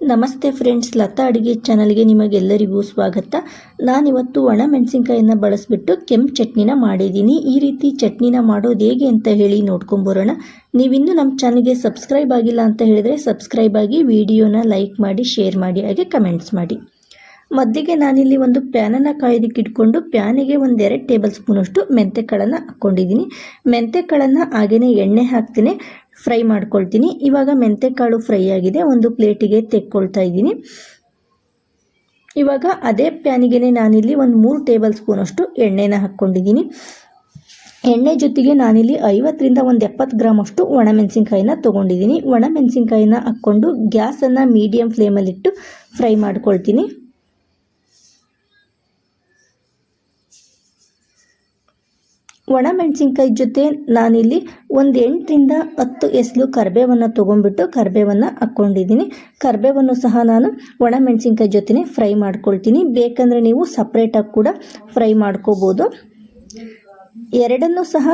ನಮಸ್ತೆ ಫ್ರೆಂಡ್ಸ್, ಲತಾ ಅಡುಗೆ ಚಾನಲ್ಗೆ ನಿಮಗೆಲ್ಲರಿಗೂ ಸ್ವಾಗತ. ನಾನಿವತ್ತು ಒಣ ಮೆಣಸಿನ್ಕಾಯಿನ ಬಳಸಿಬಿಟ್ಟು ಕೆಂಪು ಚಟ್ನಿನ ಮಾಡಿದ್ದೀನಿ. ಈ ರೀತಿ ಚಟ್ನಿನ ಮಾಡೋದು ಹೇಗೆ ಅಂತ ಹೇಳಿ ನೋಡ್ಕೊಂಬರೋಣ. ನೀವಿನ್ನೂ ನಮ್ಮ ಚಾನಲ್ಗೆ ಸಬ್ಸ್ಕ್ರೈಬ್ ಆಗಿಲ್ಲ ಅಂತ ಹೇಳಿದರೆ ಸಬ್ಸ್ಕ್ರೈಬ್ ಆಗಿ, ವಿಡಿಯೋನ ಲೈಕ್ ಮಾಡಿ, ಶೇರ್ ಮಾಡಿ, ಹಾಗೆ ಕಮೆಂಟ್ಸ್ ಮಾಡಿ. ಮದ್ದಿಗೆ ನಾನಿಲ್ಲಿ ಒಂದು ಪ್ಯಾನನ್ನು ಕಾಯೋದಕ್ಕೆ ಇಟ್ಕೊಂಡು ಪ್ಯಾನಿಗೆ ಒಂದೆರಡು ಟೇಬಲ್ ಸ್ಪೂನಷ್ಟು ಮೆಂತೆಕಾಳನ್ನು ಹಾಕ್ಕೊಂಡಿದ್ದೀನಿ. ಮೆಂತೆಕಾಳನ್ನು ಹಾಗೆಯೇ ಎಣ್ಣೆ ಹಾಕ್ತೀನಿ, ಫ್ರೈ ಮಾಡ್ಕೊಳ್ತೀನಿ. ಇವಾಗ ಮೆಂತೆಕಾಳು ಫ್ರೈ ಆಗಿದೆ, ಒಂದು ಪ್ಲೇಟಿಗೆ ತೆಕ್ಕೊಳ್ತಾ ಇದ್ದೀನಿ. ಇವಾಗ ಅದೇ ಪ್ಯಾನಿಗೆ ನಾನಿಲ್ಲಿ ಒಂದು ಮೂರು ಟೇಬಲ್ ಸ್ಪೂನಷ್ಟು ಎಣ್ಣೆನ ಹಾಕ್ಕೊಂಡಿದ್ದೀನಿ. ಎಣ್ಣೆ ಜೊತೆಗೆ ನಾನಿಲ್ಲಿ ಐವತ್ತರಿಂದ ಒಂದು ಎಪ್ಪತ್ತು ಗ್ರಾಮ್ ಅಷ್ಟು ಒಣಮೆಣಸಿನ್ಕಾಯಿನ ತೊಗೊಂಡಿದ್ದೀನಿ. ಒಣಮೆಣಸಿನ್ಕಾಯಿನ ಹಾಕ್ಕೊಂಡು ಗ್ಯಾಸನ್ನು ಮೀಡಿಯಮ್ ಫ್ಲೇಮಲ್ಲಿಟ್ಟು ಫ್ರೈ ಮಾಡ್ಕೊಳ್ತೀನಿ. ಒಣಮೆಣಸಿನ್ಕಾಯಿ ಜೊತೆ ನಾನಿಲ್ಲಿ ಒಂದು ಎಂಟರಿಂದ ಹತ್ತು ಎಸಲು ಕರಿಬೇವನ್ನು ತೊಗೊಂಡ್ಬಿಟ್ಟು ಕರಿಬೇವನ್ನು ಹಾಕ್ಕೊಂಡಿದ್ದೀನಿ. ಕರಿಬೇವನ್ನು ಸಹ ನಾನು ಒಣಮೆಣಸಿನ್ಕಾಯಿ ಜೊತೆನೇ ಫ್ರೈ ಮಾಡ್ಕೊಳ್ತೀನಿ. ಬೇಕಂದರೆ ನೀವು ಸಪ್ರೇಟಾಗಿ ಕೂಡ ಫ್ರೈ ಮಾಡ್ಕೋಬೋದು. ಎರಡನ್ನೂ ಸಹ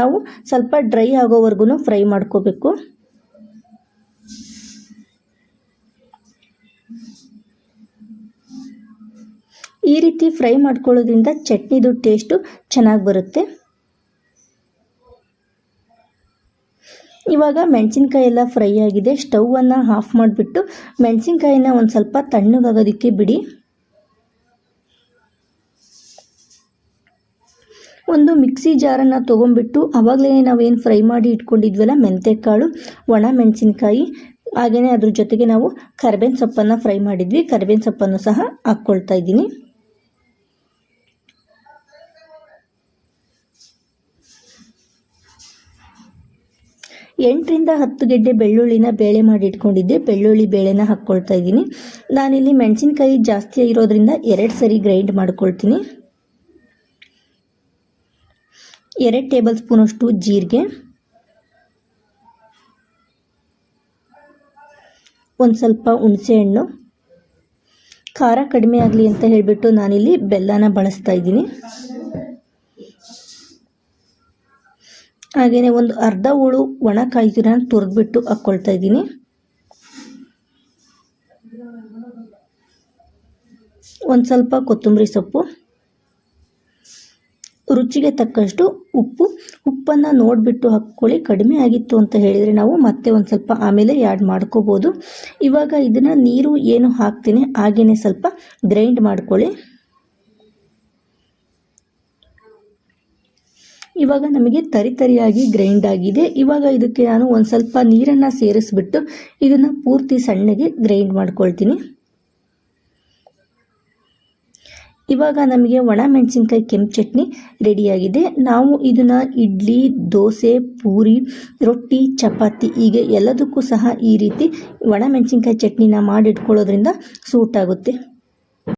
ನಾವು ಸ್ವಲ್ಪ ಡ್ರೈ ಆಗೋವರೆಗೂ ಫ್ರೈ ಮಾಡ್ಕೋಬೇಕು. ಈ ರೀತಿ ಫ್ರೈ ಮಾಡ್ಕೊಳ್ಳೋದ್ರಿಂದ ಚಟ್ನಿದು ಟೇಸ್ಟು ಚೆನ್ನಾಗಿ ಬರುತ್ತೆ. ಇವಾಗ ಮೆಣಸಿನ್ಕಾಯಿ ಎಲ್ಲ ಫ್ರೈ ಆಗಿದೆ ಸ್ಟವನ್ನು ಆಫ್ ಮಾಡಿಬಿಟ್ಟು ಮೆಣಸಿನ್ಕಾಯಿನ ಒಂದು ಸ್ವಲ್ಪ ತಣ್ಣಗಾಗೋದಕ್ಕೆ ಬಿಡಿ. ಒಂದು ಮಿಕ್ಸಿ ಜಾರನ್ನು ತೊಗೊಂಡ್ಬಿಟ್ಟು ಅವಾಗಲೇ ನಾವೇನು ಫ್ರೈ ಮಾಡಿ ಇಟ್ಕೊಂಡಿದ್ವಲ್ಲ ಮೆಂತ್ಯಕಾಳು ಒಣ ಮೆಣಸಿನ್ಕಾಯಿ ಹಾಗೆಯೇ ಅದ್ರ ಜೊತೆಗೆ ನಾವು ಕರ್ಬೇವಿನ ಸೊಪ್ಪನ್ನು ಫ್ರೈ ಮಾಡಿದ್ವಿ. ಕರ್ಬೇವಿನ ಸೊಪ್ಪನ್ನು ಸಹ ಹಾಕ್ಕೊಳ್ತಾ ಇದ್ದೀನಿ. ಎಂಟರಿಂದ ಹತ್ತು ಗೆಡ್ಡೆ ಬೆಳ್ಳುಳ್ಳಿನ ಬೇಳೆ ಮಾಡಿ ಇಟ್ಕೊಂಡಿದ್ದೆ ಬೆಳ್ಳುಳ್ಳಿ ಬೇಳೆನ ಹಾಕ್ಕೊಳ್ತಾ ಇದ್ದೀನಿ. ನಾನಿಲ್ಲಿ ಮೆಣಸಿನ್ಕಾಯಿ ಜಾಸ್ತಿ ಇರೋದ್ರಿಂದ ಎರಡು ಸರಿ ಗ್ರೈಂಡ್ ಮಾಡ್ಕೊಳ್ತೀನಿ. ಎರಡು ಟೇಬಲ್ ಸ್ಪೂನಷ್ಟು ಜೀರಿಗೆ. ಒಂದು ಸ್ವಲ್ಪ ಹುಣಸೆಹಣ್ಣು ಖಾರ ಕಡಿಮೆ ಆಗಲಿ ಅಂತ ಹೇಳಿಬಿಟ್ಟು ನಾನಿಲ್ಲಿ ಬೆಲ್ಲನ ಬಳಸ್ತಾ ಇದ್ದೀನಿ. ಹಾಗೆಯೇ ಒಂದು ಅರ್ಧ ಹುಳು ಒಣ ಕಾಯಿನ ತುರಿದ್ಬಿಟ್ಟು ಹಾಕ್ಕೊಳ್ತಾ ಇದ್ದೀನಿ. ಒಂದು ಸ್ವಲ್ಪ ಕೊತ್ತಂಬರಿ ಸೊಪ್ಪು, ರುಚಿಗೆ ತಕ್ಕಷ್ಟು ಉಪ್ಪು. ಉಪ್ಪನ್ನು ನೋಡಿಬಿಟ್ಟು ಹಾಕ್ಕೊಳ್ಳಿ, ಕಡಿಮೆ ಆಗಿತ್ತು ಅಂತ ಹೇಳಿದರೆ ನಾವು ಮತ್ತೆ ಒಂದು ಸ್ವಲ್ಪ ಆಮೇಲೆ ಆ್ಯಡ್ ಮಾಡ್ಕೋಬೋದು. ಇವಾಗ ಇದನ್ನು ನೀರು ಏನು ಹಾಕ್ತೀನಿ ಹಾಗೆಯೇ ಸ್ವಲ್ಪ ಗ್ರೈಂಡ್ ಮಾಡ್ಕೊಳ್ಳಿ. ಇವಾಗ ನಮಗೆ ತರಿತರಿಯಾಗಿ ಗ್ರೈಂಡ್ ಆಗಿದೆ. ಇವಾಗ ಇದಕ್ಕೆ ನಾನು ಒಂದು ಸ್ವಲ್ಪ ನೀರನ್ನು ಸೇರಿಸ್ಬಿಟ್ಟು ಇದನ್ನು ಪೂರ್ತಿ ಸಣ್ಣಗೆ ಗ್ರೈಂಡ್ ಮಾಡ್ಕೊಳ್ತೀನಿ. ಇವಾಗ ನಮಗೆ ಒಣ ಮೆಣಸಿನ್ಕಾಯಿ ಕೆಂಪು ಚಟ್ನಿ ರೆಡಿಯಾಗಿದೆ. ನಾವು ಇದನ್ನು ಇಡ್ಲಿ, ದೋಸೆ, ಪೂರಿ, ರೊಟ್ಟಿ, ಚಪಾತಿ ಹೀಗೆ ಎಲ್ಲದಕ್ಕೂ ಸಹ ಈ ರೀತಿ ಒಣ ಮೆಣಸಿನ್ಕಾಯಿ ಚಟ್ನಿನ ಮಾಡಿಟ್ಕೊಳ್ಳೋದ್ರಿಂದ ಸೂಟ್ ಆಗುತ್ತೆ.